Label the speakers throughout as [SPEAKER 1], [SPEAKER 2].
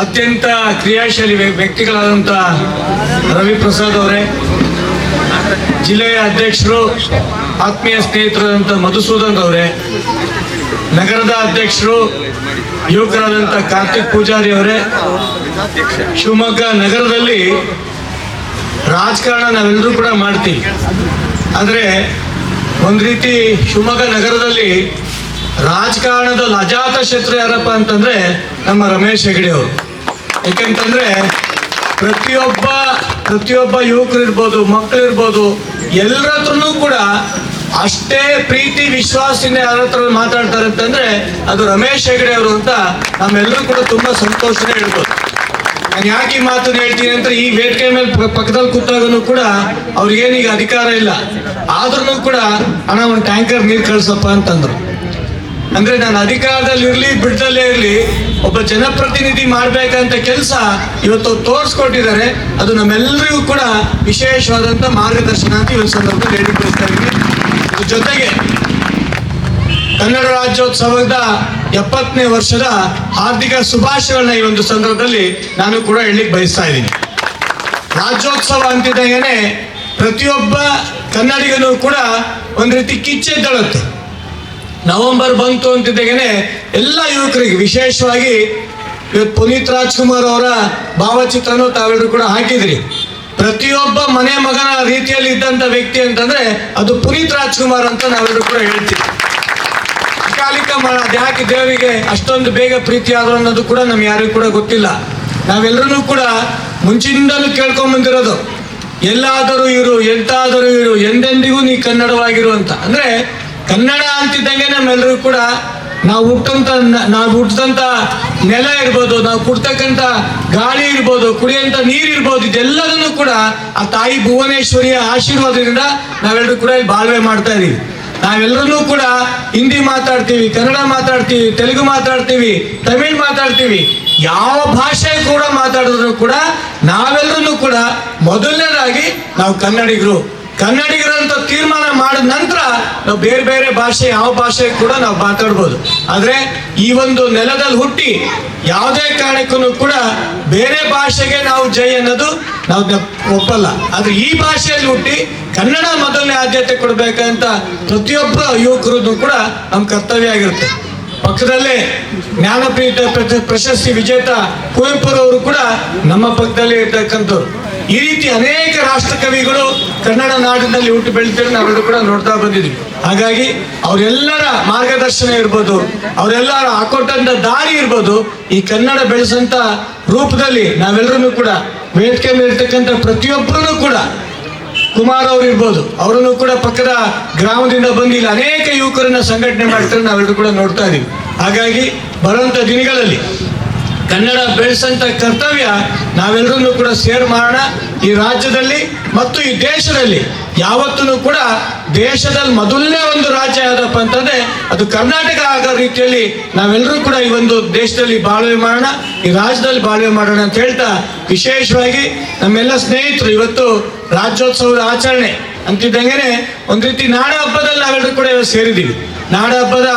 [SPEAKER 1] ಅತ್ಯಂತ ಕ್ರಿಯಾಶೀಲಿ ವ್ಯಕ್ತಿಗಳಾದಂಥ ರವಿ ಪ್ರಸಾದ್ ಅವರೇ, ಜಿಲ್ಲೆಯ ಅಧ್ಯಕ್ಷರು, ಆತ್ಮೀಯ ಸ್ನೇಹಿತರಾದಂಥ ಮಧುಸೂದನ್ ಅವರೇ, ನಗರದ ಅಧ್ಯಕ್ಷರು ಯುವಕರಾದಂಥ ಕಾರ್ತಿಕ್ ಪೂಜಾರಿ ಅವರೇ, ಶಿವಮೊಗ್ಗ ನಗರದಲ್ಲಿ ರಾಜಕಾರಣ ನಾವೆಲ್ಲರೂ ಕೂಡ ಮಾಡ್ತೀವಿ. ಆದರೆ ಒಂದು ರೀತಿ ಶಿವಮೊಗ್ಗ ನಗರದಲ್ಲಿ ರಾಜಕಾರಣದ ಅಜಾತ ಶತ್ರು ಯಾರಪ್ಪ ಅಂತಂದ್ರೆ ನಮ್ಮ ರಮೇಶ್ ಹೆಗಡೆ ಅವರು. ಯಾಕಂತಂದ್ರೆ ಪ್ರತಿಯೊಬ್ಬ ಪ್ರತಿಯೊಬ್ಬ ಯುವಕರು ಇರ್ಬೋದು, ಮಕ್ಕಳು ಇರ್ಬೋದು ಎಲ್ಲರ ಕೂಡ ಅಷ್ಟೇ ಪ್ರೀತಿ, ವಿಶ್ವಾಸದಿಂದ ಯಾರ ಹತ್ರ ಮಾತಾಡ್ತಾರೆ ಅಂತಂದ್ರೆ ಅದು ರಮೇಶ್ ಹೆಗಡೆ ಅವರು ಅಂತ ನಮ್ಮೆಲ್ಲರೂ ಕೂಡ ತುಂಬಾ ಸಂತೋಷನೇ ಹೇಳ್ಬೋದು. ನಾನು ಯಾಕೆ ಈ ಮಾತನ್ನ ಹೇಳ್ತೀನಿ ಅಂದ್ರೆ ಈ ವೇದಿಕೆ ಮೇಲೆ ಪಕ್ಕದಲ್ಲಿ ಕೂತಾಗೂ ಕೂಡ ಅವ್ರಿಗೇನೀಗ ಅಧಿಕಾರ ಇಲ್ಲ. ಆದ್ರೂ ಕೂಡ ಹಣ ಒಂದು ಟ್ಯಾಂಕರ್ ನೀರು ಕಳ್ಸಪ್ಪ ಅಂತಂದ್ರು. ಅಂದ್ರೆ ನಾನು ಅಧಿಕಾರದಲ್ಲಿ ಇರ್ಲಿ ಬಿಡ್ದಲ್ಲೇ ಇರ್ಲಿ ಒಬ್ಬ ಜನಪ್ರತಿನಿಧಿ ಮಾಡಬೇಕಂತ ಕೆಲಸ ಇವತ್ತು ತೋರಿಸ್ಕೊಟ್ಟಿದ್ದಾರೆ. ಅದು ನಮ್ಮೆಲ್ಲರಿಗೂ ಕೂಡ ವಿಶೇಷವಾದಂತ ಮಾರ್ಗದರ್ಶನ ಅಂತ ಒಂದು ಸಂದರ್ಭದಲ್ಲಿ ಹೇಳಿಕೊಳ್ತಾ ಇದ್ದೀನಿ. ಜೊತೆಗೆ ಕನ್ನಡ ರಾಜ್ಯೋತ್ಸವದ ಎಪ್ಪತ್ತನೇ ವರ್ಷದ ಹಾರ್ದಿಕ ಶುಭಾಶಯಗಳನ್ನ ಈ ಒಂದು ಸಂದರ್ಭದಲ್ಲಿ ನಾನು ಕೂಡ ಹೇಳಲಿಕ್ಕೆ ಬಯಸ್ತಾ ಇದ್ದೀನಿ. ರಾಜ್ಯೋತ್ಸವ ಅಂತಿದ್ದಾಗೇನೆ ಪ್ರತಿಯೊಬ್ಬ ಕನ್ನಡಿಗನು ಕೂಡ ಒಂದು ರೀತಿ ಕಿಚ್ಚೆದ್ದಳುತ್ತೆ. ನವೆಂಬರ್ ಬಂತು ಅಂತಿದ್ದಾಗೇನೆ ಎಲ್ಲ ಯುವಕರಿಗೆ, ವಿಶೇಷವಾಗಿ ಪುನೀತ್ ರಾಜ್ಕುಮಾರ್ ಅವರ ಭಾವಚಿತ್ರನೂ ತಾವೆಲ್ಲರೂ ಕೂಡ ಹಾಕಿದ್ರಿ. ಪ್ರತಿಯೊಬ್ಬ ಮನೆ ಮಗನ ರೀತಿಯಲ್ಲಿ ಇದ್ದಂತ ವ್ಯಕ್ತಿ ಅಂತಂದ್ರೆ ಅದು ಪುನೀತ್ ರಾಜ್ಕುಮಾರ್ ಅಂತ ನಾವೆಲ್ಲರೂ ಕೂಡ ಹೇಳ್ತೀವಿ. ಅಕಾಲಿಕ ಯಾಕೆ ದೇವರಿಗೆ ಅಷ್ಟೊಂದು ಬೇಗ ಪ್ರೀತಿ ಆದ್ರು ಅನ್ನೋದು ಕೂಡ ನಮ್ಗೆ ಯಾರಿಗೂ ಕೂಡ ಗೊತ್ತಿಲ್ಲ. ನಾವೆಲ್ಲರೂ ಕೂಡ ಮುಂಚಿನಿಂದಲೂ ಕೇಳ್ಕೊಂಡ್ ಬಂದಿರೋದು. ಎಲ್ಲಾದರೂ ಇರು, ಎಂತಾದರೂ ಇರು, ಎಂದೆಂದಿಗೂ ನೀ ಕನ್ನಡವಾಗಿರು ಅಂತ. ಅಂದ್ರೆ ಕನ್ನಡ ಅಂತಿದ್ದಂಗೆ ನಮ್ಮೆಲ್ಲರೂ ಕೂಡ ನಾವು ಹುಟ್ಟಂತ ನಾವು ಹುಟ್ಟದಂತ ನೆಲ ಇರ್ಬೋದು, ನಾವು ಕುಡ್ತಕ್ಕಂತ ಗಾಳಿ ಇರ್ಬೋದು, ಕುಡಿಯಂತ ನೀರು ಇರ್ಬೋದು, ಇದೆಲ್ಲದನ್ನು ಕೂಡ ಆ ತಾಯಿ ಭುವನೇಶ್ವರಿಯ ಆಶೀರ್ವಾದದಿಂದ ನಾವೆಲ್ಲರೂ ಕೂಡ ಇಲ್ಲಿ ಬಾಳ್ವೆ ಮಾಡ್ತಾ ಇದೀವಿ. ನಾವೆಲ್ಲರೂ ಕೂಡ ಹಿಂದಿ ಮಾತಾಡ್ತೀವಿ, ಕನ್ನಡ ಮಾತಾಡ್ತೀವಿ, ತೆಲುಗು ಮಾತಾಡ್ತೀವಿ, ತಮಿಳ್ ಮಾತಾಡ್ತೀವಿ, ಯಾವ ಭಾಷೆ ಕೂಡ ಮಾತಾಡಿದ್ರು ಕೂಡ ನಾವೆಲ್ಲರೂ ಕೂಡ ಮೊದಲನೇದಾಗಿ ನಾವು ಕನ್ನಡಿಗರು. ಕನ್ನಡಿಗರು ಅಂತ ತೀರ್ಮಾನ ಮಾಡಿದ ನಂತರ ನಾವು ಬೇರೆ ಬೇರೆ ಭಾಷೆ, ಯಾವ ಭಾಷೆ ಕೂಡ ನಾವು ಮಾತಾಡ್ಬೋದು. ಆದ್ರೆ ಈ ಒಂದು ನೆಲದಲ್ಲಿ ಹುಟ್ಟಿ ಯಾವುದೇ ಕಾರಣಕ್ಕೂ ಕೂಡ ಬೇರೆ ಭಾಷೆಗೆ ನಾವು ಜೈ ಅನ್ನೋದು ನಾವು ಒಪ್ಪಲ್ಲ. ಆದ್ರೆ ಈ ಭಾಷೆಯಲ್ಲಿ ಹುಟ್ಟಿ ಕನ್ನಡ ಮೊದಲನೇ ಆದ್ಯತೆ ಕೊಡಬೇಕಂತ ಪ್ರತಿಯೊಬ್ಬ ಯುವಕರದ್ದು ಕೂಡ ನಮ್ಮ ಕರ್ತವ್ಯ ಆಗಿರುತ್ತೆ. ಪಕ್ಕದಲ್ಲೇ ಜ್ಞಾನಪೀಠ ಪ್ರಶ- ಪ್ರಶಸ್ತಿ ವಿಜೇತ ಕುವೆಂಪುರವರು ಕೂಡ ನಮ್ಮ ಪಕ್ಕದಲ್ಲಿ ಇರ್ತಕ್ಕಂಥವ್ರು. ಈ ರೀತಿ ಅನೇಕ ರಾಷ್ಟ್ರ ಕವಿಗಳು ಕನ್ನಡ ನಾಡಿನಲ್ಲಿ ಹುಟ್ಟು ಬೆಳಿತಾರೆ ನಾವೆಲ್ಲರೂ ಕೂಡ ನೋಡ್ತಾ ಬಂದಿದ್ವಿ ಹಾಗಾಗಿ ಅವರೆಲ್ಲರ ಮಾರ್ಗದರ್ಶನ ಇರ್ಬೋದು, ಅವರೆಲ್ಲರ ಹಾಕೊಟ್ಟಂತ ದಾರಿ ಇರ್ಬೋದು, ಈ ಕನ್ನಡ ಬೆಳೆಸಂತ ರೂಪದಲ್ಲಿ ನಾವೆಲ್ಲರೂ ಕೂಡ ವೇದಿಕೆ ಮೇಲೆ ಇರ್ತಕ್ಕಂಥ ಪ್ರತಿಯೊಬ್ಬರೂ ಕೂಡ ಕುಮಾರ್ ಅವರು ಇರ್ಬೋದು, ಅವರನ್ನು ಕೂಡ ಪಕ್ಕದ ಗ್ರಾಮದಿಂದ ಬಂದಿಲ್ಲ ಅನೇಕ ಯುವಕರನ್ನ ಸಂಘಟನೆ ಮಾಡ್ತಾರೆ ನಾವೆಲ್ಲರೂ ಕೂಡ ನೋಡ್ತಾ ಇದ್ದೀವಿ ಹಾಗಾಗಿ ಬರುವಂತ ದಿನಗಳಲ್ಲಿ ಕನ್ನಡ ಬೆಳೆಸಂತ ಕರ್ತವ್ಯ ನಾವೆಲ್ಲರೂ ಕೂಡ ಸೇರ್ ಮಾಡೋಣ. ಈ ರಾಜ್ಯದಲ್ಲಿ ಮತ್ತು ಈ ದೇಶದಲ್ಲಿ ಯಾವತ್ತೂ ಕೂಡ ದೇಶದಲ್ಲಿ ಮೊದಲನೇ ಒಂದು ರಾಜ್ಯ ಯಾವ್ದಪ್ಪ ಅಂತಂದ್ರೆ ಅದು ಕರ್ನಾಟಕ ಆಗೋ ರೀತಿಯಲ್ಲಿ ನಾವೆಲ್ಲರೂ ಕೂಡ ಈ ಒಂದು ದೇಶದಲ್ಲಿ ಬಾಳ್ವೆ ಮಾಡೋಣ. ಈ ರಾಜ್ಯದಲ್ಲಿ ಬಾಳ್ವೆ ಮಾಡೋಣ ಅಂತ ಹೇಳ್ತಾ ವಿಶೇಷವಾಗಿ ನಮ್ಮೆಲ್ಲ ಸ್ನೇಹಿತರು ಇವತ್ತು ರಾಜ್ಯೋತ್ಸವದ ಆಚರಣೆ ಅಂತಿದ್ದಂಗೆನೆ ಒಂದು ರೀತಿ ನಾಡ ಹಬ್ಬದಲ್ಲಿ ನಾವೆಲ್ಲರೂ ಕೂಡ ಸೇರಿದ್ದೀವಿ. ನಾಡ ಹಬ್ಬದ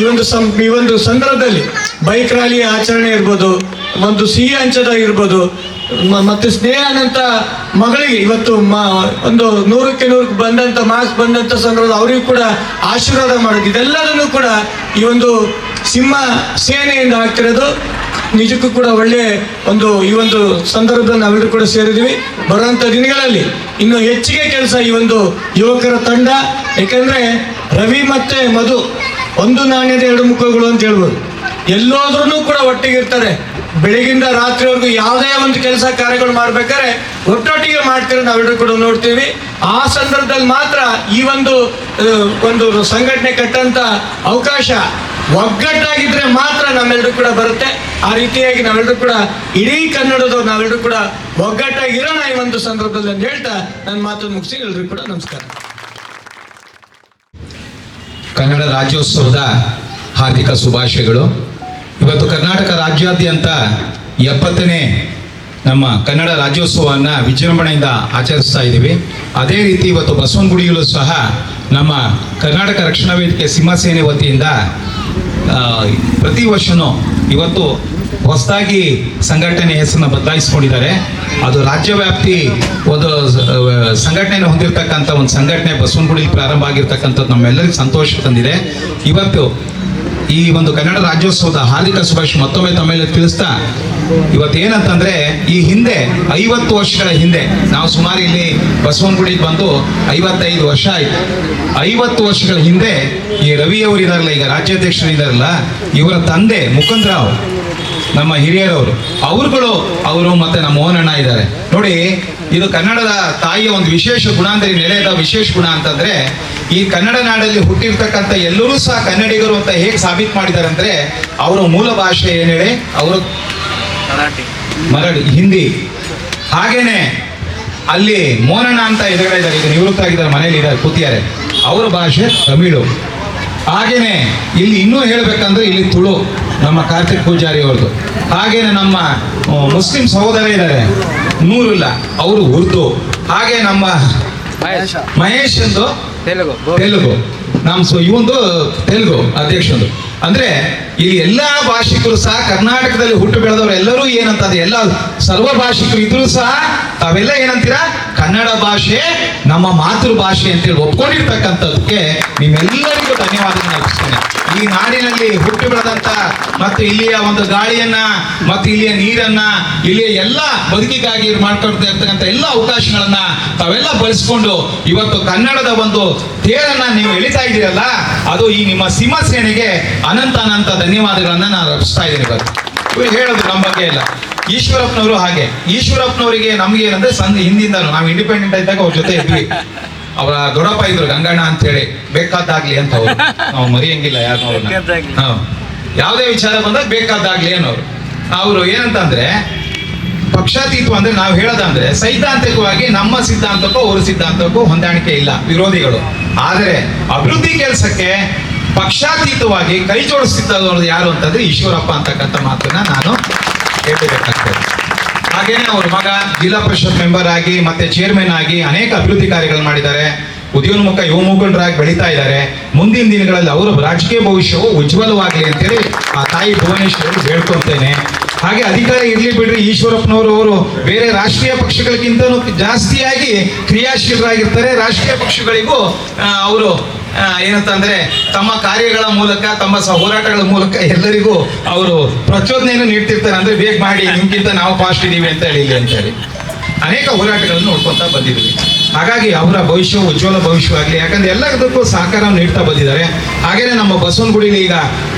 [SPEAKER 1] ಈ ಒಂದು ಸಂ, ಈ ಒಂದು ಸಂದರ್ಭದಲ್ಲಿ ಬೈಕ್ ರ್ಯಾಲಿ ಆಚರಣೆ ಇರ್ಬೋದು, ಒಂದು ಸಿಹಿ ಹಂಚದ ಇರ್ಬೋದು ಮತ್ತು ಸ್ನೇಹಾನಂತ ಮಗಳಿಗೆ ಇವತ್ತು ಒಂದು ನೂರಕ್ಕೆ ನೂರಕ್ಕೆ ಬಂದಂತ ಮಾರ್ಕ್ಸ್ ಬಂದಂತ ಸಂದರ್ಭದಲ್ಲಿ ಅವರಿಗೂ ಕೂಡ ಆಶೀರ್ವಾದ ಮಾಡೋದು. ಇದೆಲ್ಲದನ್ನು ಕೂಡ ಈ ಒಂದು ಸಿಂಹ ಸೇನೆಯಿಂದ ಆಗ್ತಿರೋದು. ನಿಜಕ್ಕೂ ಕೂಡ ಒಳ್ಳೆ ಒಂದು, ಈ ಒಂದು ಸಂದರ್ಭದಲ್ಲಿ ನಾವೆಲ್ಲರೂ ಕೂಡ ಸೇರಿದ್ದೀವಿ. ಬರುವಂತ ದಿನಗಳಲ್ಲಿ ಇನ್ನು ಹೆಚ್ಚಿಗೆ ಕೆಲಸ ಈ ಒಂದು ಯುವಕರ ತಂಡ. ಯಾಕಂದ್ರೆ ರವಿ ಮತ್ತೆ ಮಧು ಒಂದು ನಾಣ್ಯದ ಎರಡು ಮುಖಗಳು ಅಂತ ಹೇಳ್ಬೋದು. ಎಲ್ಲೋದ್ರೂ ಕೂಡ ಒಟ್ಟಿಗೆ ಇರ್ತಾರೆ ಬೆಳಗಿಂದ ರಾತ್ರಿವರೆಗೂ ಯಾವುದೇ ಒಂದು ಕೆಲಸ ಕಾರ್ಯಗಳು ಮಾಡ್ಬೇಕಾದ್ರೆ ಒಟ್ಟೊಟ್ಟಿಗೆ ಮಾಡ್ತಾರೆ ನಾವೆಲ್ಲರೂ ಕೂಡ ನೋಡ್ತೀವಿ. ಆ ಸಂದರ್ಭದಲ್ಲಿ ಮಾತ್ರ ಈ ಒಂದು ಒಂದು ಸಂಘಟನೆ ಕಟ್ಟಂತ ಅವಕಾಶ ಒಗ್ಗಟ್ಟಾಗಿದ್ರೆ ಮಾತ್ರ ನಮ್ಮೆಲ್ಲರೂ ಕೂಡ ಬರುತ್ತೆ. ಆ ರೀತಿಯಾಗಿ ನಾವೆಲ್ಲರೂ ಕೂಡ ಇಡೀ ಕನ್ನಡದವ್ರು ನಾವೆಲ್ಲರೂ ಕೂಡ ಒಗ್ಗಟ್ಟಾಗಿರೋಣ ಈ ಒಂದು ಸಂದರ್ಭದಲ್ಲಿ ಅಂತ ಹೇಳ್ತಾ ನನ್ನ ಮಾತನ್ನು ಮುಗಿಸಿ ಎಲ್ರಿಗೂ ಕೂಡ ನಮಸ್ಕಾರ.
[SPEAKER 2] ಕನ್ನಡ ರಾಜ್ಯೋತ್ಸವದ ಹಾರ್ದಿಕ ಶುಭಾಶಯಗಳು. ಇವತ್ತು ಕರ್ನಾಟಕ ರಾಜ್ಯಾದ್ಯಂತ ಎಪ್ಪತ್ತನೇ ನಮ್ಮ ಕನ್ನಡ ರಾಜ್ಯೋತ್ಸವವನ್ನು ವಿಜೃಂಭಣೆಯಿಂದ ಆಚರಿಸ್ತಾ ಇದ್ದೀವಿ. ಅದೇ ರೀತಿ ಇವತ್ತು ಬಸವನಗುಡಿಯಲ್ಲೂ ಸಹ ನಮ್ಮ ಕರ್ನಾಟಕ ರಕ್ಷಣಾ ವೇದಿಕೆ ಸಿಂಹಸೇನೆ ವತಿಯಿಂದ ಪ್ರತಿ ವರ್ಷವೂ ಇವತ್ತು ಹೊಸದಾಗಿ ಸಂಘಟನೆ ಹೆಸರನ್ನ ಬದಲಾಯಿಸ್ಕೊಂಡಿದ್ದಾರೆ. ಅದು ರಾಜ್ಯ ವ್ಯಾಪ್ತಿ ಒಂದು ಸಂಘಟನೆ ಹೊಂದಿರತಕ್ಕಂಥ ಒಂದು ಸಂಘಟನೆ ಬಸವನಗುಡಿ ಪ್ರಾರಂಭ ಆಗಿರ್ತಕ್ಕಂಥದ್ದು ನಮ್ಮೆಲ್ಲರಿಗೂ ಸಂತೋಷ ತಂದಿದೆ. ಇವತ್ತು ಈ ಒಂದು ಕನ್ನಡ ರಾಜ್ಯೋತ್ಸವದ ಹಾರ್ದಿಕ ಶುಭಾಶಯ ಮತ್ತೊಮ್ಮೆ ತಮ್ಮೆಲ್ಲ ತಿಳಿಸ್ತಾ, ಇವತ್ತೇನಂತಂದ್ರೆ ಈ ಹಿಂದೆ ಐವತ್ತು ವರ್ಷಗಳ ಹಿಂದೆ, ನಾವು ಸುಮಾರು ಇಲ್ಲಿ ಬಸವನಗುಡಿಗೆ ಬಂದು ಐವತ್ತೈದು ವರ್ಷ ಆಯ್ತು. ಐವತ್ತು ವರ್ಷಗಳ ಹಿಂದೆ ಈ ರವಿ ಅವರು ಇದಾರಲ್ಲ, ಈಗ ರಾಜ್ಯಾಧ್ಯಕ್ಷರು ಇದಾರಲ್ಲ, ಇವರ ತಂದೆ ಮುಕುಂದರಾವ್, ನಮ್ಮ ಹಿರಿಯರವರು, ಅವರುಗಳು, ಅವರು ಮತ್ತೆ ನಮ್ಮ ಮೋಹನಣ್ಣ ಇದ್ದಾರೆ. ನೋಡಿ, ಇದು ಕನ್ನಡದ ತಾಯಿಯ ಒಂದು ವಿಶೇಷ ಗುಣ ಅಂದ್ರೆ, ನೆಲೆಯದ ವಿಶೇಷ ಗುಣ ಅಂತಂದ್ರೆ ಈ ಕನ್ನಡ ನಾಡಲ್ಲಿ ಹುಟ್ಟಿರ್ತಕ್ಕಂಥ ಎಲ್ಲರೂ ಸಹ ಕನ್ನಡಿಗರು ಅಂತ ಹೇಗೆ ಸಾಬೀತು ಮಾಡಿದ್ದಾರೆ ಅಂದ್ರೆ ಅವರ ಮೂಲ ಭಾಷೆ ಏನೇಳಿ ಅವರು ಮರಾಠಿ. ಹಿಂದಿ. ಹಾಗೇನೆ ಅಲ್ಲಿ ಮೋನಣ್ಣ ಅಂತ ಎದುರುಗಡೆ ಇದ್ದಾರೆ ಈಗ ನಿವೃತ್ತ ಆಗಿದ್ದಾರೆ ಮನೆಯಲ್ಲಿ ಇದ್ದಾರೆ ಕೂತಿದ್ದಾರೆ. ಅವರ ಭಾಷೆ ತಮಿಳು. ಹಾಗೇನೆ ಇಲ್ಲಿ ಇನ್ನೂ ಹೇಳಬೇಕಂದ್ರೆ ಇಲ್ಲಿ ತುಳು ನಮ್ಮ ಕಾರ್ತಿಕ್ ಪೂಜಾರಿ ಅವ್ರದ್ದು. ಹಾಗೇನೆ ನಮ್ಮ ಮುಸ್ಲಿಂ ಸಹೋದರ ಇದ್ದಾರೆ. ನೂರಿಲ್ಲ ಅವರು ಉರ್ದು. ಹಾಗೆ ನಮ್ಮ ಮಹೇಶ್ ಎಂದು
[SPEAKER 3] ತೆಲುಗು
[SPEAKER 2] ತೆಲುಗು. ನಮ್ಮ ಸೊ ಇವೊಂದು ತೆಲುಗು ಅಧ್ಯಕ್ಷರು ಅಂದ್ರೆ ಇಲ್ಲಿ ಎಲ್ಲಾ ಭಾಷಿಕರು ಸಹ ಕರ್ನಾಟಕದಲ್ಲಿ ಹುಟ್ಟು ಬೆಳೆದವರು ಎಲ್ಲರೂ ಏನಂತಂದ್ರೆ ಎಲ್ಲ ಸರ್ವ ಭಾಷಿಕರು ಇದ್ರು ಸಹ ತಾವೆಲ್ಲ ಏನಂತೀರಾ? ಕನ್ನಡ ಭಾಷೆ ನಮ್ಮ ಮಾತೃಭಾಷೆ ಅಂತೇಳಿ ಒಪ್ಕೊಂಡಿರ್ತಕ್ಕಂಥದ್ದಕ್ಕೆ ನಿಮ್ಮೆಲ್ಲರಿಗೂ ಧನ್ಯವಾದಗಳನ್ನ ಅರ್ಪಿಸ್ತೇನೆ. ಈ ನಾಡಿನಲ್ಲಿ ಹುಟ್ಟಿ ಬೆಳೆದಂತ ಮತ್ತು ಇಲ್ಲಿಯ ಒಂದು ಗಾಳಿಯನ್ನ ಮತ್ತು ಇಲ್ಲಿಯ ನೀರನ್ನ, ಇಲ್ಲಿಯ ಎಲ್ಲ ಬದುಕಿಗಾಗಿ ಮಾಡ್ಕೊಳ್ತಾ ಇರ್ತಕ್ಕಂಥ ಎಲ್ಲ ಅವಕಾಶಗಳನ್ನ ತಾವೆಲ್ಲ ಬಳಸ್ಕೊಂಡು ಇವತ್ತು ಕನ್ನಡದ ಒಂದು ತೇರನ್ನ ನೀವು ಎಳಿತಾ ಇದ್ದೀರಲ್ಲ ಅದು ಈ ನಿಮ್ಮ ಸಿಂಹಸೇನೆಗೆ ಅನಂತ ಅನಂತ ಧನ್ಯವಾದಗಳನ್ನ ನಾನು ಅರ್ಪಿಸ್ತಾ ಇದ್ದೀನಿ ಇವತ್ತು ಹೇಳೋದು ನಮ್ಮ ಬಗ್ಗೆ ಇಲ್ಲ. ಈಶ್ವರಪ್ಪನವರು ಹಾಗೆ. ಈಶ್ವರಪ್ಪನವರಿಗೆ ನಮ್ಗೆ ಏನಂದ್ರೆ ಸಂಧಿ ಹಿಂದಿಂದಲೂ ನಾವು ಇಂಡಿಪೆಂಡೆಂಟ್ ಇದ್ದಾಗ ಅವ್ರ ಜೊತೆ ಇದ್ವಿ. ಅವರ ದೊಡ್ಡಪ್ಪ ಇದ್ರು ಗಂಗಣ್ಣ ಅಂತ ಹೇಳಿ ಬೇಕಾದಾಗ್ಲಿ ಅಂತ ಅವ್ರು. ನಾವು ಮರಿಯಂಗಿಲ್ಲ ಯಾರು. ಯಾವುದೇ ವಿಚಾರ ಬಂದಾಗ ಬೇಕಾದ್ದಾಗ್ಲಿ ಅನ್ನೋರು. ಅವರು ಏನಂತಂದ್ರೆ ಪಕ್ಷಾತೀತ ಅಂದ್ರೆ ನಾವು ಹೇಳೋದಂದ್ರೆ ಸೈದ್ಧಾಂತಿಕವಾಗಿ ನಮ್ಮ ಸಿದ್ಧಾಂತಕ್ಕೂ ಅವ್ರ ಸಿದ್ಧಾಂತಕ್ಕೂ ಹೊಂದಾಣಿಕೆ ಇಲ್ಲ ವಿರೋಧಿಗಳು. ಆದರೆ ಅಭಿವೃದ್ಧಿ ಕೆಲಸಕ್ಕೆ ಪಕ್ಷಾತೀತವಾಗಿ ಕೈ ಜೋಡಿಸ್ತಿದ್ದವರು ಯಾರು ಅಂತಂದ್ರೆ ಈಶ್ವರಪ್ಪ ಅಂತಕ್ಕಂಥ ಮಾತನ್ನ ನಾನು ಹೇಳಬೇಕಾಗ್ತದೆ ಹಾಗೇನೆ ಅವ್ರ ಮಗ ಜಿಲ್ಲಾ ಪರಿಷತ್ ಮೆಂಬರ್ ಆಗಿ, ಮತ್ತೆ ಚೇರ್ಮನ್ ಆಗಿ ಅನೇಕ ಅಭಿವೃದ್ಧಿ ಕಾರ್ಯಗಳು ಮಾಡಿದ್ದಾರೆ. ಉದಯೋನ್ಮುಖ ಯುವ ಮುಖಂಡರಾಗಿ ಬೆಳೀತಾ ಇದ್ದಾರೆ. ಮುಂದಿನ ದಿನಗಳಲ್ಲಿ ಅವರ ರಾಜಕೀಯ ಭವಿಷ್ಯವು ಉಜ್ವಲವಾಗಲಿ ಅಂತೇಳಿ ಆ ತಾಯಿ ಭುವನೇಶ್ವರ್ ಹೇಳ್ಕೊಂತೇನೆ. ಹಾಗೆ ಅಧಿಕಾರ ಇರಲಿ ಬಿಡ್ರಿ, ಈಶ್ವರಪ್ಪನವರು ಅವರು. ಬೇರೆ ರಾಷ್ಟ್ರೀಯ ಪಕ್ಷಗಳಿಗಿಂತಲೂ ಜಾಸ್ತಿಯಾಗಿ ಕ್ರಿಯಾಶೀಲರಾಗಿರ್ತಾರೆ. ರಾಷ್ಟ್ರೀಯ ಪಕ್ಷಗಳಿಗೂ ಅವರು ಏನಂತಂದ್ರೆ ತಮ್ಮ ಕಾರ್ಯಗಳ ಮೂಲಕ, ತಮ್ಮ ಹೋರಾಟಗಳ ಮೂಲಕ ಎಲ್ಲರಿಗೂ ಅವರು ಪ್ರಚೋದನೆಯನ್ನು ನೀಡ್ತಿರ್ತಾರೆ. ಅಂದ್ರೆ ಬೇಗ ಮಾಡಿ, ನಿಮ್ಗಿಂತ ನಾವು ಫಾಸ್ಟ್ ಇದೀವಿ ಅಂತ ಹೇಳಿ ಅಂತ ಹೇಳಿ ಅನೇಕ ಹೋರಾಟಗಳನ್ನು ನೋಡ್ಕೊಂತ ಬಂದಿದ್ವಿ ಹಾಗಾಗಿ ಅವರ ಭವಿಷ್ಯ ಉಜ್ವಲ ಭವಿಷ್ಯವಾಗಲಿ. ಯಾಕಂದ್ರೆ ಎಲ್ಲದಕ್ಕೂ ಸಹಕಾರ ನೀಡ್ತಾ ಬಂದಿದ್ದಾರೆ. ಹಾಗೇನೆ ನಮ್ಮ ಬಸವನಗುಡಿಲಿ ಈಗ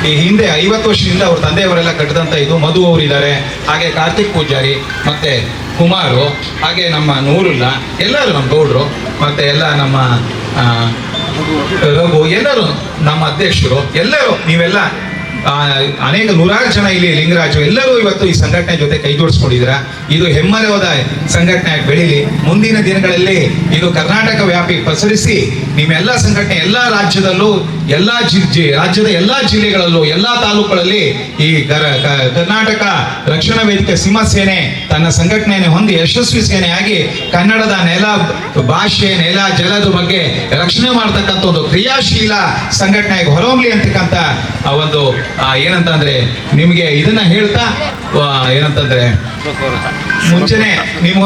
[SPEAKER 2] ಈ ಹಿಂದೆ ಐವತ್ತು ವರ್ಷದಿಂದ ಅವ್ರ ತಂದೆಯವರೆಲ್ಲ ಕಟ್ಟಿದಂತ ಇದು ಮಧು ಅವರು ಇದ್ದಾರೆ. ಹಾಗೆ ಕಾರ್ತಿಕ್ ಪೂಜಾರಿ, ಮತ್ತೆ ಕುಮಾರು, ಹಾಗೆ ನಮ್ಮ ನೂರುಲ್ಲ, ಎಲ್ಲರೂ ನಮ್ಮ ಗೌಡ್ರು, ಮತ್ತೆ ಎಲ್ಲ ನಮ್ಮ ರಘು, ಎಲ್ಲರೂ ನಮ್ಮ ಅಧ್ಯಕ್ಷರು, ಎಲ್ಲರೂ ನೀವೆಲ್ಲ ಅನೇಕ ನೂರಾರು ಜನ ಇಲ್ಲಿ ಲಿಂಗರಾಜು, ಎಲ್ಲರೂ ಇವತ್ತು ಈ ಸಂಘಟನೆ ಜೊತೆ ಕೈ ಜೋಡಿಸ್ಕೊಂಡಿದ್ದೀರಾ ಇದು ಹೆಮ್ಮರವಾದ ಸಂಘಟನೆ ಬೆಳೀಲಿ. ಮುಂದಿನ ದಿನಗಳಲ್ಲಿ ಇದು ಕರ್ನಾಟಕ ವ್ಯಾಪಿ ಪಸರಿಸಿ, ನಿಮ್ಮೆಲ್ಲ ಸಂಘಟನೆ ಎಲ್ಲ ರಾಜ್ಯದಲ್ಲೂ ಎಲ್ಲಾ ಜಿ ರಾಜ್ಯದ ಎಲ್ಲಾ ಜಿಲ್ಲೆಗಳಲ್ಲೂ, ಎಲ್ಲಾ ತಾಲೂಕುಗಳಲ್ಲಿ ಈ ಕರ್ನಾಟಕ ರಕ್ಷಣಾ ವೇದಿಕೆ ಸಿಂಹ ಸೇನೆ ತನ್ನ ಸಂಘಟನೆಯನ್ನು ಹೊಂದಿ ಯಶಸ್ವಿ ಸೇನೆಯಾಗಿ ಕನ್ನಡದ ನೆಲ ಭಾಷೆ, ನೆಲ ಜಲದ ಬಗ್ಗೆ ರಕ್ಷಣೆ ಮಾಡ್ತಕ್ಕಂಥ ಒಂದು ಕ್ರಿಯಾಶೀಲ ಸಂಘಟನೆಗೆ ಹೊರಹೊಮ್ಮಲಿ ಅಂತಕ್ಕಂಥ ಒಂದು ಏನಂತಂದ್ರೆ ನಿಮಗೆ ಇದನ್ನ ಹೇಳ್ತಾ ಏನಂತಂದ್ರೆ ಮುಂಚೆನೆ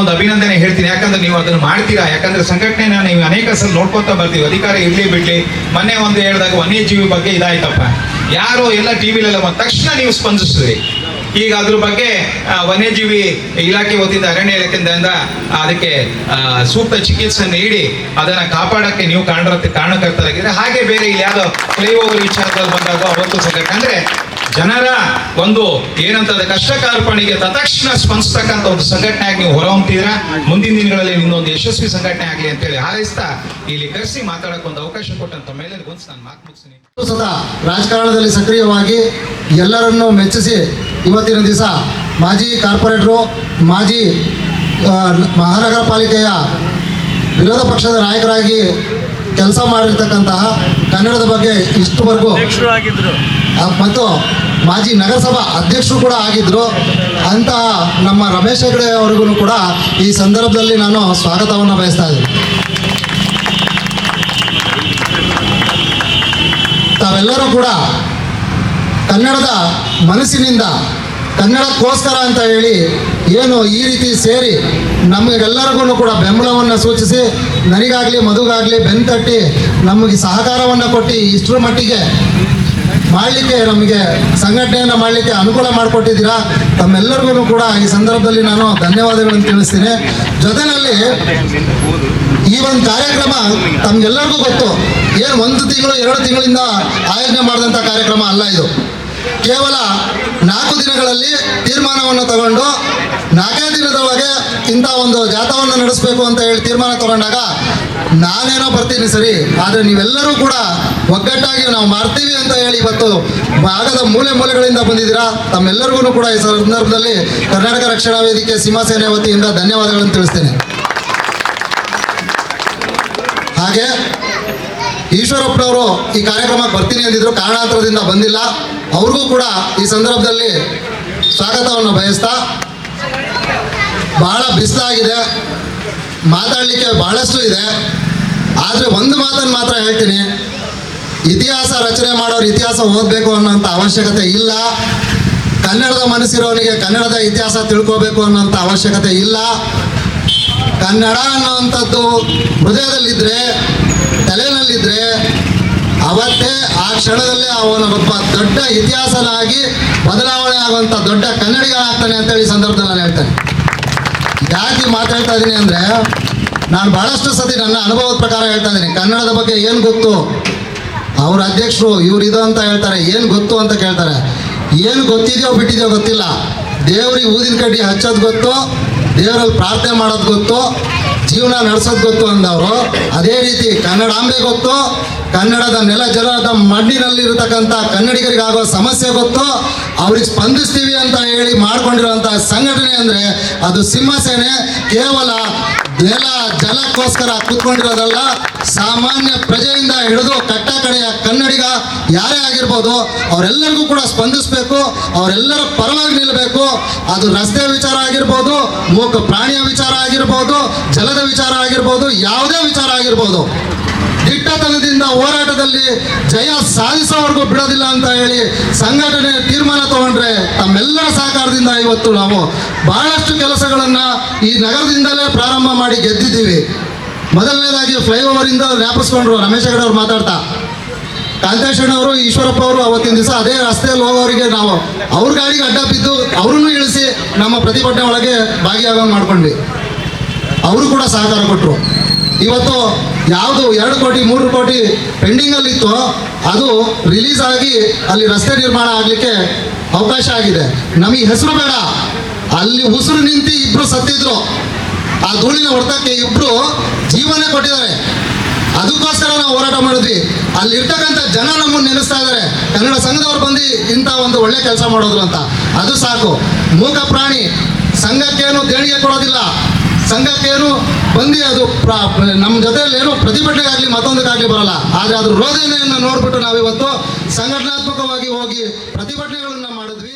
[SPEAKER 2] ಒಂದು ಅಭಿನಂದನೆ ಹೇಳ್ತೀನಿ. ಯಾಕಂದ್ರೆ ನೀವು ಅದನ್ನು ಮಾಡ್ತೀರಾ? ಯಾಕಂದ್ರೆ ಸಂಘಟನೆನ ನೀವು ಅನೇಕ ಸಲ ನೋಡ್ಕೊತಾ ಬರ್ತೀವಿ ಅಧಿಕಾರ ಇರ್ಲಿ ಬಿಡ್ಲಿ. ಮೊನ್ನೆ ಒಂದು ಹೇಳಿದಾಗ ವನ್ಯಜೀವಿ ಬಗ್ಗೆ ಇದಾಯ್ತಪ್ಪ. ಯಾರೋ ಎಲ್ಲ ಟಿವಿಲೆಲ್ಲ ಬಂದ ತಕ್ಷಣ ನೀವು ಸ್ಪಂದಿಸಿದ್ರಿ. ಈಗ ಅದ್ರ ಬಗ್ಗೆ ವನ್ಯಜೀವಿ ಇಲಾಖೆ ವತಿಯಿಂದ ಅರಣ್ಯ ಇಲಾಖೆಯಿಂದ ಅದಕ್ಕೆ ಸೂಕ್ತ ಚಿಕಿತ್ಸೆ ನೀಡಿ ಅದನ್ನ ಕಾಪಾಡಕ್ಕೆ ನೀವು ಕಾರಣ ಕಾರಣಕರ್ತರಾಗಿದ್ರೆ ಹಾಗೆ ಬೇರೆ ಇಲ್ಲಿ ಯಾವ್ದೋ ಫ್ಲೈಓವರ್ ವಿಚಾರದಲ್ಲಿ ಬಂದಾಗ ಅವತ್ತು ಸಂಘಟನೆ. ಅಂದ್ರೆ ಜನರ ಒಂದು ಏನಂತ ಕಷ್ಟ ಕಾರ್ಪಣಿಗೆ ತತ್ಕ್ಷಣ ಸ್ಪಂದಿಸ್ತಕ್ಕಂಥ ಒಂದು ಸಂಘಟನೆ ಆಗಿ ನೀವು ಹೊರಹೊಮ್ತೀರಾ ಮುಂದಿನ ದಿನಗಳಲ್ಲಿ ಇನ್ನೊಂದು ಯಶಸ್ವಿ ಸಂಘಟನೆ ಆಗಲಿ ಅಂತೇಳಿ ಹಾರೈಸ್ತಾ ಇಲ್ಲಿ ಕರೆಸಿ ಮಾತಾಡಕ್ಕೆ ಒಂದು ಅವಕಾಶ ಕೊಟ್ಟಂತ ಮೇಲೆ ನಾನು ಮಾತು ಮುಗಿಸ್ತೀನಿ.
[SPEAKER 4] ಸದಾ ರಾಜಕಾರಣದಲ್ಲಿ ಸಕ್ರಿಯವಾಗಿ ಎಲ್ಲರನ್ನು ಮೆಚ್ಚಿಸಿ ಇವತ್ತಿನ ದಿವಸ ಮಾಜಿ ಕಾರ್ಪೊರೇಟರು, ಮಾಜಿ ಮಹಾನಗರ ಪಾಲಿಕೆಯ ವಿರೋಧ ಪಕ್ಷದ ನಾಯಕರಾಗಿ ಕೆಲಸ ಮಾಡಿರ್ತಕ್ಕಂತಹ ಕನ್ನಡದ ಬಗ್ಗೆ ಇಷ್ಟುವರೆಗೂ ಮತ್ತು ಮಾಜಿ ನಗರಸಭಾ ಅಧ್ಯಕ್ಷರು ಕೂಡ ಆಗಿದ್ದರು ಅಂತಹ ನಮ್ಮ ರಮೇಶ್ ಹೆಗಡೆ ಅವರಿಗೂ ಕೂಡ ಈ ಸಂದರ್ಭದಲ್ಲಿ ನಾನು ಸ್ವಾಗತವನ್ನು ಬಯಸ್ತಾ ಇದ್ದೀನಿ. ತಾವೆಲ್ಲರೂ ಕೂಡ ಕನ್ನಡದ ಮನಸ್ಸಿನಿಂದ ಕನ್ನಡಕ್ಕೋಸ್ಕರ ಅಂತ ಹೇಳಿ ಏನು ಈ ರೀತಿ ಸೇರಿ ನಮಗೆಲ್ಲರಿಗೂ ಕೂಡ ಬೆಂಬಲವನ್ನು ಸೂಚಿಸಿ ನನಗಾಗಲಿ ಮಧುಗಾಗಲಿ ತಟ್ಟಿ ನಮಗೆ ಸಹಕಾರವನ್ನು ಕೊಟ್ಟು ಇಷ್ಟರ ಮಟ್ಟಿಗೆ ಮಾಡಲಿಕ್ಕೆ ನಮಗೆ ಸಂಘಟನೆಯನ್ನು ಮಾಡಲಿಕ್ಕೆ ಅನುಕೂಲ ಮಾಡಿಕೊಟ್ಟಿದ್ದೀರಾ, ತಮ್ಮೆಲ್ಲರಿಗೂ ಕೂಡ ಈ ಸಂದರ್ಭದಲ್ಲಿ ನಾನು ಧನ್ಯವಾದಗಳನ್ನು ತಿಳಿಸ್ತೀನಿ. ಜೊತೆಯಲ್ಲಿ ಈ ಒಂದು ಕಾರ್ಯಕ್ರಮ ತಮ್ಗೆಲ್ಲರಿಗೂ ಗೊತ್ತು. ಏನು ಒಂದು ತಿಂಗಳು, ಎರಡು ತಿಂಗಳಿಂದ ಆಯೋಜನೆ ಮಾಡಿದಂಥ ಕಾರ್ಯಕ್ರಮ ಅಲ್ಲ ಇದು. ಕೇವಲ ನಾಲ್ಕು ದಿನಗಳಲ್ಲಿ ತೀರ್ಮಾನವನ್ನು ತಗೊಂಡು ನಾಲ್ಕೇ ದಿನದೊಳಗೆ ಇಂಥ ಒಂದು ಜಾಥವನ್ನು ನಡೆಸಬೇಕು ಅಂತ ಹೇಳಿ ತೀರ್ಮಾನ ತಗೊಂಡಾಗ ನಾನೇನೋ ಬರ್ತೀನಿ ಸರಿ, ಆದರೆ ನೀವೆಲ್ಲರೂ ಕೂಡ ಒಗ್ಗಟ್ಟಾಗಿ ನಾವು ಮಾಡ್ತೀವಿ ಅಂತ ಹೇಳಿ ಇವತ್ತು ಭಾಗದ ಮೂಲೆ ಮೂಲೆಗಳಿಂದ ಬಂದಿದ್ದೀರಾ. ತಮ್ಮೆಲ್ಲರಿಗೂ ಕೂಡ ಈ ಸಂದರ್ಭದಲ್ಲಿ ಕರ್ನಾಟಕ ರಕ್ಷಣಾ ವೇದಿಕೆ ಸಿಂಹಸೇನೆ ವತಿಯಿಂದ ಧನ್ಯವಾದಗಳನ್ನು ತಿಳಿಸ್ತೇನೆ. ಹಾಗೆ ಈಶ್ವರಪ್ಪನವರು ಈ ಕಾರ್ಯಕ್ರಮಕ್ಕೆ ಬರ್ತೀನಿ ಅಂದಿದ್ರು ಕಾರಣಾಂತರದಿಂದ ಬಂದಿಲ್ಲ. ಅವ್ರಿಗೂ ಕೂಡ ಈ ಸಂದರ್ಭದಲ್ಲಿ ಸ್ವಾಗತವನ್ನು ಬಯಸ್ತಾ ಬಹಳ ಬಿಸಿಲಾಗಿದೆ. ಮಾತಾಡಲಿಕ್ಕೆ ಬಹಳಷ್ಟು ಇದೆ. ಆದರೆ ಒಂದು ಮಾತನ್ನು ಮಾತ್ರ ಹೇಳ್ತೀನಿ. ಇತಿಹಾಸ ರಚನೆ ಮಾಡೋರು ಇತಿಹಾಸ ಓದಬೇಕು ಅನ್ನೋಂಥ ಅವಶ್ಯಕತೆ ಇಲ್ಲ. ಕನ್ನಡದ ಮನಸ್ಸಿರೋನಿಗೆ ಕನ್ನಡದ ಇತಿಹಾಸ ತಿಳ್ಕೋಬೇಕು ಅನ್ನೋಂಥ ಅವಶ್ಯಕತೆ ಇಲ್ಲ. ಕನ್ನಡ ಅನ್ನೋವಂಥದ್ದು ಹೃದಯದಲ್ಲಿದ್ದರೆ ತಲೆನಲ್ಲಿದ್ದರೆ ಅವತ್ತೇ ಆ ಕ್ಷಣದಲ್ಲೇ ಅವನು ಒಬ್ಬ ದೊಡ್ಡ ಇತಿಹಾಸನಾಗಿ ಬದಲಾವಣೆ ಆಗುವಂಥ ದೊಡ್ಡ ಕನ್ನಡಿಗನಾಗ್ತಾನೆ ಅಂತೇಳಿ ಹೇಳಿ ಸಂದರ್ಭದಲ್ಲಿ ನಾನು ಹೇಳ್ತೇನೆ. ಯಾಕೆ ಮಾತಾಡ್ತಾ ಇದ್ದೀನಿ ಅಂದರೆ ನಾನು ಬಹಳಷ್ಟು ಸತಿ ನನ್ನ ಅನುಭವದ ಪ್ರಕಾರ ಹೇಳ್ತಾ ಇದ್ದೀನಿ ಕನ್ನಡದ ಬಗ್ಗೆ ಏನು ಗೊತ್ತು? ಅವ್ರ ಅಧ್ಯಕ್ಷರು ಇವ್ರು ಇದು ಅಂತ ಹೇಳ್ತಾರೆ, ಏನು ಗೊತ್ತು ಅಂತ ಕೇಳ್ತಾರೆ. ಏನು ಗೊತ್ತಿದೆಯೋ ಬಿಟ್ಟಿದೆಯೋ ಗೊತ್ತಿಲ್ಲ. ದೇವ್ರಿಗೆ ಊದಿನ ಕಡ್ಡಿ ಹಚ್ಚೋದು ಗೊತ್ತು, ದೇವರಲ್ಲಿ ಪ್ರಾರ್ಥನೆ ಮಾಡೋದು ಗೊತ್ತು. ಜೀವನ ನಡೆಸೋದು ಗೊತ್ತು ಅಂದವರು. ಅದೇ ರೀತಿ ಕನ್ನಡಾಂಬೆ ಗೊತ್ತು. ಕನ್ನಡದ ನೆಲ ಜಲದ ಮಣ್ಣಿನಲ್ಲಿರತಕ್ಕಂಥ ಕನ್ನಡಿಗರಿಗಾಗೋ ಸಮಸ್ಯೆ ಗೊತ್ತು. ಅವ್ರಿಗೆ ಸ್ಪಂದಿಸ್ತೀವಿ ಅಂತ ಹೇಳಿ ಮಾಡ್ಕೊಂಡಿರುವಂಥ ಸಂಘಟನೆ ಅಂದರೆ ಅದು ಸಿಂಹಸೇನೆ. ಕೇವಲ ನೆಲ ಜಲಕ್ಕೋಸ್ಕರ ಕೂತ್ಕೊಂಡಿರೋದಲ್ಲ, ಸಾಮಾನ್ಯ ಪ್ರಜೆಯಿಂದ ಹಿಡಿದು ಕಟ್ಟ ಕಡೆಯ ಕನ್ನಡಿಗ ಯಾರೇ ಆಗಿರ್ಬೋದು, ಅವರೆಲ್ಲರಿಗೂ ಕೂಡ ಸ್ಪಂದಿಸಬೇಕು, ಅವರೆಲ್ಲರ ಪರವಾಗಿ ನಿಲ್ಲಬೇಕು ಅದು ರಸ್ತೆ ವಿಚಾರ ಆಗಿರ್ಬೋದು, ಮೂಕ ಪ್ರಾಣಿಯ ವಿಚಾರ ಆಗಿರ್ಬೋದು, ಜಲದ ವಿಚಾರ ಆಗಿರ್ಬೋದು, ಯಾವುದೇ ವಿಚಾರ ಆಗಿರ್ಬೋದು. ದಿಟ್ಟತನದಿಂದ ಹೋರಾಟದಲ್ಲಿ ಜಯ ಸಾಧಿಸೋವರೆಗೂ ಬಿಡೋದಿಲ್ಲ ಅಂತ ಹೇಳಿ ಸಂಘಟನೆ ತೀರ್ಮಾನ ತಗೊಂಡ್ರೆ ತಮ್ಮೆಲ್ಲರ ಸಹಕಾರದಿಂದ ಇವತ್ತು ನಾವು ಬಹಳಷ್ಟು ಕೆಲಸಗಳನ್ನು ಈ ನಗರದಿಂದಲೇ ಪ್ರಾರಂಭ ಮಾಡಿ ಗೆದ್ದಿದ್ದೀವಿ. ಮೊದಲನೇದಾಗಿ ಫ್ಲೈಓವರ್ ಇಂದ ಜ್ಞಾಪಿಸ್ಕೊಂಡ್ರು ರಮೇಶ್ ಅವ್ರು ಮಾತಾಡ್ತಾ. ಕಾಂತೇಶಣ್ಣವರು ಈಶ್ವರಪ್ಪ ಅವರು ಅವತ್ತಿನ ದಿವಸ ಅದೇ ರಸ್ತೆಯಲ್ಲಿ ಹೋಗೋರಿಗೆ ನಾವು ಅವ್ರ ಗಾಡಿಗೆ ಅಡ್ಡ ಬಿದ್ದು ಅವ್ರನ್ನೂ ಇಳಿಸಿ ನಮ್ಮ ಪ್ರತಿಭಟನೆ ಒಳಗೆ ಭಾಗಿಯಾಗ ಮಾಡ್ಕೊಂಡ್ವಿ. ಅವರು ಕೂಡ ಸಹಕಾರ ಕೊಟ್ಟರು ಇವತ್ತು ಯಾವುದು ಎರಡು ಕೋಟಿ, ಮೂರು ಕೋಟಿ ಪೆಂಡಿಂಗಲ್ಲಿತ್ತು ಅದು ರಿಲೀಸ್ ಆಗಿ ಅಲ್ಲಿ ರಸ್ತೆ ನಿರ್ಮಾಣ ಆಗಲಿಕ್ಕೆ ಅವಕಾಶ ಆಗಿದೆ. ನಮಗೆ ಹೆಸರು ಬೇಡ. ಅಲ್ಲಿ ಉಸಿರು ನಿಂತು ಇಬ್ರು ಸತ್ತಿದ್ರು. ಆ ಧೂಳಿನ ಹೊಡೆತಕ್ಕೆ ಇಬ್ರು ಜೀವನ ಕೊಟ್ಟಿದ್ದಾರೆ. ಅದಕ್ಕೋಸ್ಕರ ನಾವು ಹೋರಾಟ ಮಾಡಿದ್ವಿ. ಅಲ್ಲಿ ಇರ್ತಕ್ಕಂಥ ಜನ ನಮ್ಮನ್ನು ನೆನೆಸ್ತಾ ಇದ್ದಾರೆ. ಕನ್ನಡ ಸಂಘದವ್ರು ಬಂದು ಇಂಥ ಒಂದು ಒಳ್ಳೆ ಕೆಲಸ ಮಾಡೋದ್ರು ಅಂತ. ಅದು ಸಾಕು. ಮೂಕ ಪ್ರಾಣಿ ಸಂಘಕ್ಕೇನು ದೇಣಿಗೆ ಕೊಡೋದಿಲ್ಲ. ಸಂಘಕ್ಕೇನು ಬಂದು ಅದು ನಮ್ಮ ಜೊತೆಯಲ್ಲಿ ಏನು ಪ್ರತಿಭಟನೆಗಾಗಲಿ ಮತ್ತೊಂದಕ್ಕಾಗಲಿ ಬರಲ್ಲ. ಆದರೆ ಅದ್ರ ರೋದನೆಯನ್ನು ನೋಡ್ಬಿಟ್ಟು ನಾವಿವತ್ತು ಸಂಘಟನಾತ್ಮಕವಾಗಿ ಹೋಗಿ ಪ್ರತಿಭಟನೆಗಳನ್ನು ಮಾಡಿದ್ವಿ.